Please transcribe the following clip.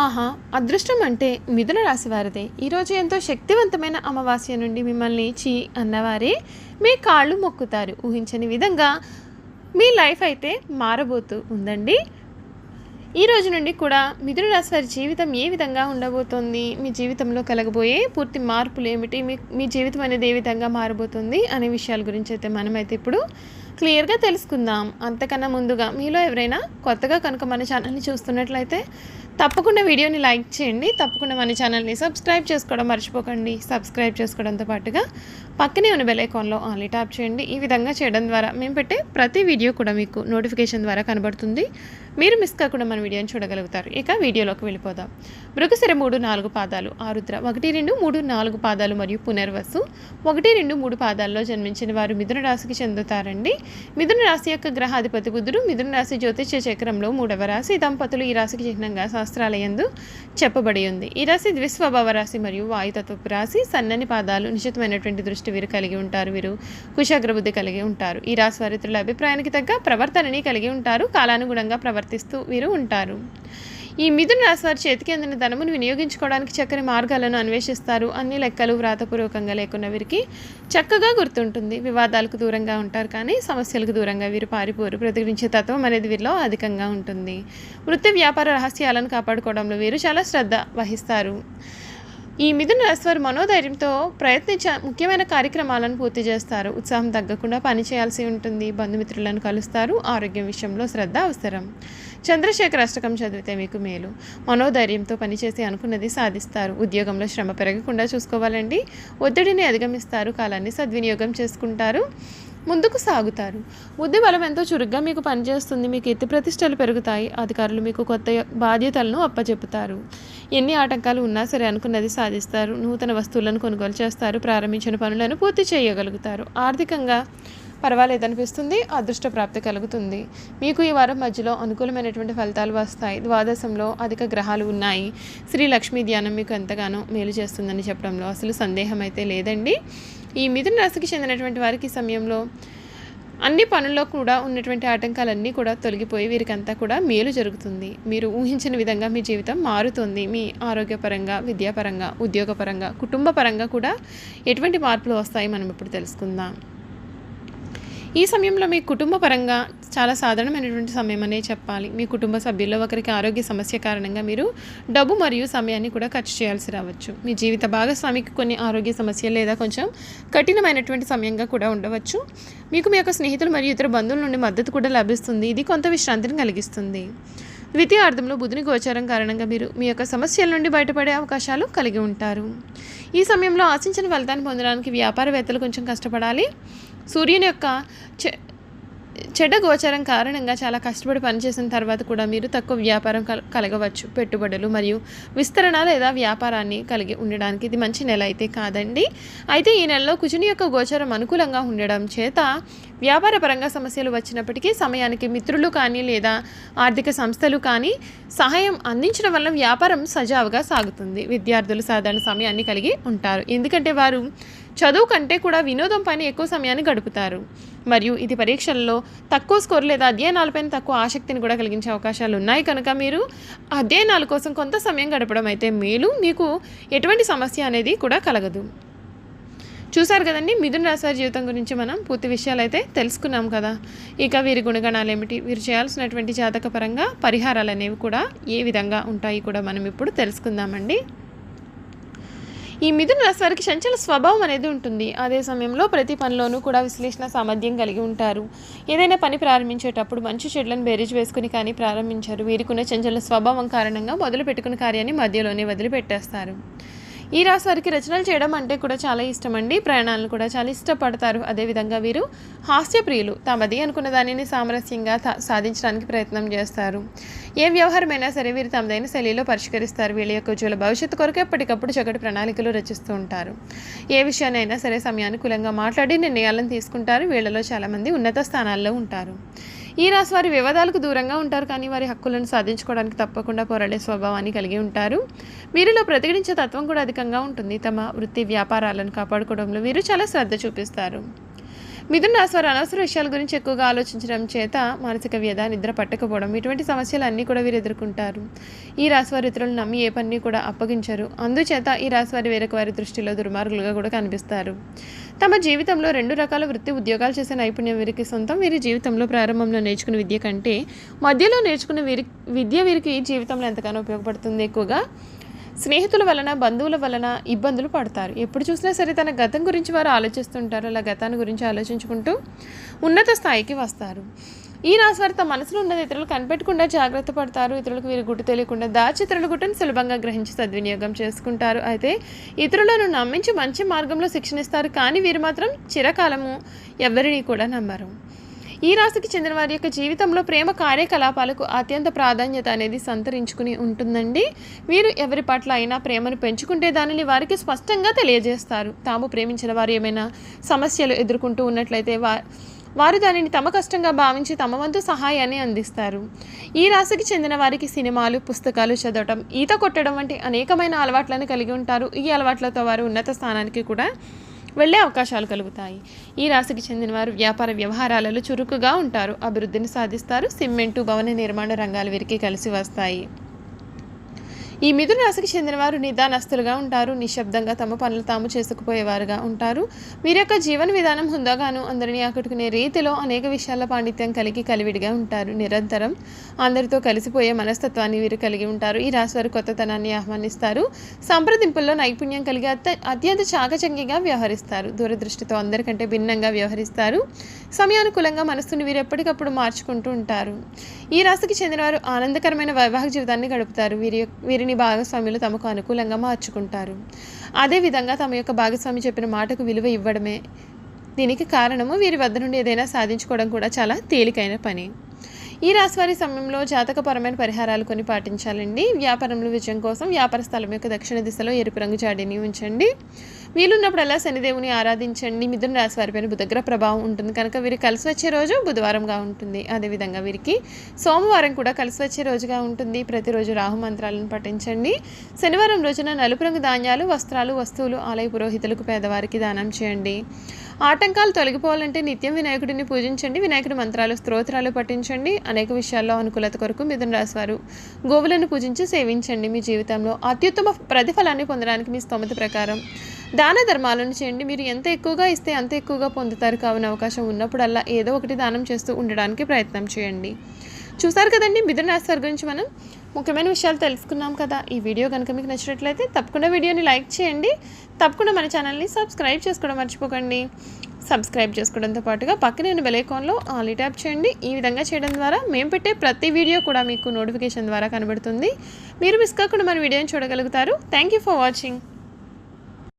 ఆహా అదృష్టం అంటే మిథున రాశివారిదే ఈరోజు ఎంతో శక్తివంతమైన అమావాస్య నుండి మిమ్మల్ని చీ అన్నవారే. మీ కాళ్ళు మొక్కుతారు. ఊహించని విధంగా మీ లైఫ్ అయితే మారబోతూ ఉందండి. ఈ రోజు నుండి కూడా మిథున రాశి వారి జీవితం ఏ విధంగా ఉండబోతోంది? మీ జీవితంలో కలగబోయే పూర్తి మార్పులు ఏమిటి? మీ మీ జీవితం అనేది ఏ విధంగా మారబోతుంది? అనే విషయాల గురించి అయితే మనమైతే ఇప్పుడు క్లియర్గా తెలుసుకుందాం. అంతకన్నా ముందుగా మీలో ఎవరైనా కొత్తగా కనుక మన ఛానల్ని చూస్తున్నట్లయితే తప్పకుండా వీడియోని లైక్ చేయండి. తప్పకుండా మన ఛానల్ని సబ్స్క్రైబ్ చేసుకోవడం మర్చిపోకండి. సబ్స్క్రైబ్ చేసుకోవడంతో పాటుగా పక్కనే ఉన్న బెల్ ఐకాన్లో ఆన్లీ ట్యాప్ చేయండి. ఈ విధంగా చేయడం ద్వారా మేము పెట్టే ప్రతి వీడియో కూడా మీకు నోటిఫికేషన్ ద్వారా కనబడుతుంది. మీరు మిస్ కాకుండా మన వీడియోని చూడగలుగుతారు. ఇక వీడియోలోకి వెళ్ళిపోదాం. మృగశిర మూడు నాలుగు పాదాలు ఆరుద్ర ఒకటి రెండు మూడు నాలుగు పాదాలు మరియు పునర్వసు ఒకటి రెండు మూడు పాదాల్లో జన్మించిన వారు మిథున రాశికి చెందుతారండి. మిథున రాశి యొక్క గ్రహాధిపతి బుద్ధుడు మిథున రాశి జ్యోతిష్య చక్రంలో మూడవ రాశి దంపతులు ఈ రాశికి చిహ్నంగా శాస్త్రాలయందు చెప్పబడి ఉంది. ఈ రాశి ద్విస్వభావ రాశి మరియు వాయుతత్వపు రాశి. సన్నని పాదాలు నిశ్చితమైనటువంటి దృష్టి వీరు కలిగి ఉంటారు. వీరు కుశాగ్రబుద్ధి కలిగి ఉంటారు. ఈ రాశి వారి అభిప్రాయానికి తగ్గ ప్రవర్తనని కలిగి ఉంటారు. కాలానుగుణంగా ప్రవర్తిస్తూ వీరు ఉంటారు. ఈ మిథున రాశి వారి చేతికి అందిన ధనమును వినియోగించుకోవడానికి చక్కని మార్గాలను అన్వేషిస్తారు. అన్ని లెక్కలు వ్రాతపూర్వకంగా లేకున్న వీరికి చక్కగా గుర్తుంటుంది. వివాదాలకు దూరంగా ఉంటారు కానీ సమస్యలకు దూరంగా వీరు పారిపోరు. ప్రతిఘటించే తత్వం అనేది వీరిలో అధికంగా ఉంటుంది. వృత్తి వ్యాపార రహస్యాలను కాపాడుకోవడంలో వీరు చాలా శ్రద్ధ వహిస్తారు. ఈ మిథున రాశివారు మనోధైర్యంతో ప్రయత్నించ ముఖ్యమైన కార్యక్రమాలను పూర్తి చేస్తారు. ఉత్సాహం తగ్గకుండా పని చేయాల్సి ఉంటుంది. బంధుమిత్రులను కలుస్తారు. ఆరోగ్యం విషయంలో శ్రద్ధ అవసరం. చంద్రశేఖర అష్టకం చదివితే మీకు మేలు. మనోధైర్యంతో పనిచేసి అనుకున్నది సాధిస్తారు. ఉద్యోగంలో శ్రమ పెరగకుండా చూసుకోవాలండి. ఒత్తిడిని అధిగమిస్తారు. కాలాన్ని సద్వినియోగం చేసుకుంటారు. ముందుకు సాగుతారు. బుద్ధి బలం ఎంతో చురుగ్గా మీకు పనిచేస్తుంది. మీకు ఎత్తి ప్రతిష్టలు పెరుగుతాయి. అధికారులు మీకు కొత్త బాధ్యతలను అప్పచెపుతారు. ఎన్ని ఆటంకాలు ఉన్నా సరే అనుకున్నది సాధిస్తారు. నూతన వస్తువులను కొనుగోలు చేస్తారు. ప్రారంభించిన పనులను పూర్తి చేయగలుగుతారు. ఆర్థికంగా పర్వాలేదు అనిపిస్తుంది అదృష్ట ప్రాప్తి కలుగుతుంది. మీకు ఈ వారం మధ్యలో అనుకూలమైనటువంటి ఫలితాలు వస్తాయి. ద్వాదశంలో అధిక గ్రహాలు ఉన్నాయి. శ్రీ లక్ష్మీ ధ్యానం మీకు ఎంతగానో మేలు చేస్తుందని చెప్పడంలో అసలు సందేహం అయితే లేదండి. ఈ మిథున రాశికి చెందినటువంటి వారికి సమయంలో అన్ని పనుల్లో కూడా ఉన్నటువంటి ఆటంకాలన్నీ కూడా తొలగిపోయి వీరికంతా కూడా మేలు జరుగుతుంది. మీరు ఊహించిన విధంగా మీ జీవితం మారుతుంది. మీ ఆరోగ్యపరంగా విద్యాపరంగా ఉద్యోగపరంగా కుటుంబపరంగా కూడా ఎటువంటి మార్పులు వస్తాయి మనం ఇప్పుడు తెలుసుకుందాం. ఈ సమయంలో మీ కుటుంబ పరంగా చాలా సాధారణమైనటువంటి సమయం అనే చెప్పాలి. మీ కుటుంబ సభ్యుల్లో ఒకరికి ఆరోగ్య సమస్య కారణంగా మీరు డబ్బు మరియు సమయాన్ని కూడా ఖర్చు చేయాల్సి రావచ్చు. మీ జీవిత భాగస్వామికి కొన్ని ఆరోగ్య సమస్యలు లేదా కొంచెం కఠినమైనటువంటి సమయంగా కూడా ఉండవచ్చు. మీకు మీ యొక్క స్నేహితులు మరియు ఇతర బంధువుల నుండి మద్దతు కూడా లభిస్తుంది. ఇది కొంత విశ్రాంతిని కలిగిస్తుంది. ద్వితీయార్థంలో బుధుని గోచారం కారణంగా మీరు మీ యొక్క సమస్యల నుండి బయటపడే అవకాశాలు కలిగి ఉంటారు. ఈ సమయంలో ఆశించిన ఫలితాన్ని పొందడానికి వ్యాపారవేత్తలు కొంచెం కష్టపడాలి. సూర్యుని యొక్క చె చెడ్డ గోచరం కారణంగా చాలా కష్టపడి పనిచేసిన తర్వాత కూడా మీరు తక్కువ వ్యాపారం కల కలగవచ్చు. పెట్టుబడులు మరియు విస్తరణ లేదా వ్యాపారాన్ని కలిగి ఉండడానికి ఇది మంచి నెల అయితే కాదండి. అయితే ఈ నెలలో కుజుని యొక్క గోచరం అనుకూలంగా ఉండడం చేత వ్యాపార పరంగా సమస్యలు వచ్చినప్పటికీ సమయానికి మిత్రులు కానీ లేదా ఆర్థిక సంస్థలు కానీ సహాయం అందించడం వల్ల వ్యాపారం సజావుగా సాగుతుంది. విద్యార్థులు సాధారణ సమయాన్ని కలిగి ఉంటారు. ఎందుకంటే వారు చదువు కంటే కూడా వినోదం పైన ఎక్కువ సమయాన్ని గడుపుతారు. మరియు ఇది పరీక్షల్లో తక్కువ స్కోర్ లేదా అధ్యయనాలపైన తక్కువ ఆసక్తిని కూడా కలిగించే అవకాశాలు ఉన్నాయి. కనుక మీరు అధ్యయనాల కోసం కొంత సమయం గడపడం అయితే మేలు. మీకు ఎటువంటి సమస్య అనేది కూడా కలగదు. చూశారు కదండి మిథున రాశి జీవితం గురించి మనం పూర్తి విషయాలు అయితే తెలుసుకున్నాం కదా. ఇక వీరి గుణగణాలు ఏమిటి? వీరు చేయాల్సినటువంటి జాతక పరంగా పరిహారాలు అనేవి కూడా ఏ విధంగా ఉంటాయి కూడా మనం ఇప్పుడు తెలుసుకుందామండి. ఈ మిథున రాశి వారికి చంచల స్వభావం అనేది ఉంటుంది. అదే సమయంలో ప్రతి పనిలోనూ కూడా విశ్లేషణ సామర్థ్యం కలిగి ఉంటారు. ఏదైనా పని ప్రారంభించేటప్పుడు మంచి చెట్లను బేరీజ్ వేసుకుని కానీ ప్రారంభించారు. వీరికున్న చంచల స్వభావం కారణంగా మొదలు పెట్టుకున్న కార్యాన్ని మధ్యలోనే వదిలిపెట్టేస్తారు. ఈ రాశి వారికి రచనలు చేయడం అంటే కూడా చాలా ఇష్టం అండి ప్రయాణాలను కూడా చాలా ఇష్టపడతారు. అదేవిధంగా వీరు హాస్యప్రియులు తమది అనుకున్న దానిని సామరస్యంగా సాధించడానికి ప్రయత్నం చేస్తారు. ఏ వ్యవహారమైనా సరే వీరు తమదైన శైలిలో పరిష్కరిస్తారు. వీళ్ళ యొక్క ఉజ్వల భవిష్యత్తు కొరకు ఎప్పటికప్పుడు చక్కటి ప్రణాళికలు రచిస్తూ ఉంటారు. ఏ విషయాన్నైనా సరే సమయానుకూలంగా మాట్లాడి నిర్ణయాలను తీసుకుంటారు. వీళ్ళలో చాలామంది ఉన్నత స్థానాల్లో ఉంటారు. ఈ రాశి వారి వివాదాలకు దూరంగా ఉంటారు కానీ వారి హక్కులను సాధించుకోవడానికి తప్పకుండా పోరాడే స్వభావాన్ని కలిగి ఉంటారు. వీరిలో ప్రతిఘటించే తత్వం కూడా అధికంగా ఉంటుంది. తమ వృత్తి వ్యాపారాలను కాపాడుకోవడంలో వీరు చాలా శ్రద్ధ చూపిస్తారు. మిథున రాశి వారు అనవసర విషయాల గురించి ఎక్కువగా ఆలోచించడం చేత మానసిక వ్యధ నిద్ర పట్టకపోవడం ఇటువంటి సమస్యలు అన్నీ కూడా వీరు ఎదుర్కొంటారు. ఈ రాశి వారి ఇతరులను నమ్మి ఏ పని కూడా అప్పగించరు. అందుచేత ఈ రాశి వారి వేరొక వారి దృష్టిలో దుర్మార్గులుగా కూడా కనిపిస్తారు. తమ జీవితంలో రెండు రకాల వృత్తి ఉద్యోగాలు చేసే నైపుణ్యం వీరికి సొంతం. వీరి జీవితంలో ప్రారంభంలో నేర్చుకున్న విద్య కంటే మధ్యలో నేర్చుకున్న వీరి విద్య వీరికి జీవితంలో ఎంతగానో ఉపయోగపడుతుంది ఎక్కువగా. స్నేహితుల వలన బంధువుల వలన ఇబ్బందులు పడతారు. ఎప్పుడు చూసినా సరే తన గతం గురించి వారు ఆలోచిస్తుంటారు. అలా గతాన్ని గురించి ఆలోచించుకుంటూ ఉన్నత స్థాయికి వస్తారు. ఈ రాశి వారు తమ మనసులో ఉన్నది ఇతరులు కనిపెట్టకుండా జాగ్రత్త పడతారు. ఇతరులకు వీరు గుట్టు తెలియకుండా దాచి ఇతరుల గుట్టును సులభంగా గ్రహించి సద్వినియోగం చేసుకుంటారు. అయితే ఇతరులను నమ్మించి మంచి మార్గంలో శిక్షణ ఇస్తారు కానీ వీరు మాత్రం చిరకాలము ఎవరిని కూడా నమ్మరు. ఈ రాశికి చెందిన వారి యొక్క జీవితంలో ప్రేమ కార్యకలాపాలకు అత్యంత ప్రాధాన్యత అనేది సంతరించుకుని ఉంటుందండి. వీరు ఎవరి పట్ల అయినా ప్రేమను పెంచుకుంటే దానిని వారికి స్పష్టంగా తెలియజేస్తారు. తాము ప్రేమించిన వారు ఏమైనా సమస్యలు ఎదుర్కొంటూ ఉన్నట్లయితే వా వారు దానిని తమ కష్టంగా భావించి తమ వంతు సహాయాన్ని అందిస్తారు. ఈ రాశికి చెందిన వారికి సినిమాలు పుస్తకాలు చదవటం ఈత కొట్టడం వంటి అనేకమైన అలవాట్లను కలిగి ఉంటారు. ఈ అలవాట్లతో వారు ఉన్నత స్థానానికి కూడా వెళ్ళే అవకాశాలు కలుగుతాయి. ఈ రాశికి చెందినవారు వ్యాపార వ్యవహారాలలో చురుకుగా ఉంటారు. అభివృద్ధిని సాధిస్తారు. సిమెంటు భవన నిర్మాణ రంగాలు వీరికి కలిసి వస్తాయి. ఈ మిథున రాశికి చెందిన వారు నిదానస్తులుగా ఉంటారు నిశ్శబ్దంగా తమ పనులు తాము చేసుకుపోయేవారుగా ఉంటారు. వీరి యొక్క జీవన విధానం హుందాగాను అందరినీ ఆకట్టుకునే రీతిలో అనేక విషయాల పాండిత్యం కలిగి కలివిడిగా ఉంటారు. నిరంతరం అందరితో కలిసిపోయే మనస్తత్వాన్ని వీరు కలిగి ఉంటారు. ఈ రాశి వారు కొత్తతనాన్ని ఆహ్వానిస్తారు. సంప్రదింపుల్లో నైపుణ్యం కలిగి అత్య అత్యంత చాకచక్యంగా వ్యవహరిస్తారు. దూరదృష్టితో అందరికంటే భిన్నంగా వ్యవహరిస్తారు. సమయానుకూలంగా మనస్సును వీరు ఎప్పటికప్పుడు మార్చుకుంటూ ఉంటారు. ఈ రాశికి చెందినవారు ఆనందకరమైన వైవాహిక జీవితాన్ని గడుపుతారు. వీరి వీరిని వీరిని భాగస్వాములు తమకు అనుకూలంగా మార్చుకుంటారు. అదేవిధంగా తమ యొక్క భాగస్వామి చెప్పిన మాటకు విలువ ఇవ్వడమే దీనికి కారణము. వీరి వద్ద నుండి ఏదైనా సాధించుకోవడం కూడా చాలా తేలికైన పని. ఈ రాశివారి సమయంలో జాతకపరమైన పరిహారాలు కొన్ని పాటించాలండి. వ్యాపారంలో విజయం కోసం వ్యాపార స్థలం యొక్క దక్షిణ దిశలో ఎరుపు రంగు జాడీని ఉంచండి. వీలున్నప్పుడల్లా శనిదేవుని ఆరాధించండి. మిథున రాశి వారిపైన బుధగ్రహ ప్రభావం ఉంటుంది. కనుక వీరు కలిసి వచ్చే రోజు బుధవారంగా ఉంటుంది. అదేవిధంగా వీరికి సోమవారం కూడా కలిసి వచ్చే రోజుగా ఉంటుంది. ప్రతిరోజు రాహు మంత్రాలను పఠించండి. శనివారం రోజున నలుపు రంగు ధాన్యాలు వస్త్రాలు వస్తువులు ఆలయ పురోహితులకు పేదవారికి దానం చేయండి. ఆటంకాలు తొలగిపోవాలంటే నిత్యం వినాయకుడిని పూజించండి. వినాయకుడి మంత్రాలు స్తోత్రాలు పఠించండి. అనేక విషయాల్లో అనుకూలత కొరకు మిథున రాశి వారు గోవులను పూజించి సేవించండి. మీ జీవితంలో అత్యుత్తమ ప్రతిఫలాన్ని పొందడానికి మీ స్తోమత ప్రకారం దాన ధర్మాలను చేయండి. మీరు ఎంత ఎక్కువగా ఇస్తే అంత ఎక్కువగా పొందుతారు కావున అవకాశం ఉన్నప్పుడల్లా ఏదో ఒకటి దానం చేస్తూ ఉండడానికి ప్రయత్నం చేయండి. చూసారు కదండి మిథున రాశి గురించి మనం? ముఖ్యమైన విషయాలు తెలుసుకున్నాం కదా. ఈ వీడియో కనుక మీకు నచ్చినట్లయితే తప్పకుండా వీడియోని లైక్ చేయండి. తప్పకుండా మన ఛానల్ని సబ్స్క్రైబ్ చేసుకోవడం మర్చిపోకండి. సబ్స్క్రైబ్ చేసుకోవడంతో పాటుగా పక్కనే ఉన్న బెలైకాన్లో ఆలీ ఆల్ ట్యాప్ చేయండి. ఈ విధంగా చేయడం ద్వారా మేము పెట్టే ప్రతి వీడియో కూడా మీకు నోటిఫికేషన్ ద్వారా కనబడుతుంది. మీరు మిస్ కాకుండా మన వీడియోని చూడగలుగుతారు. Thank you for watching.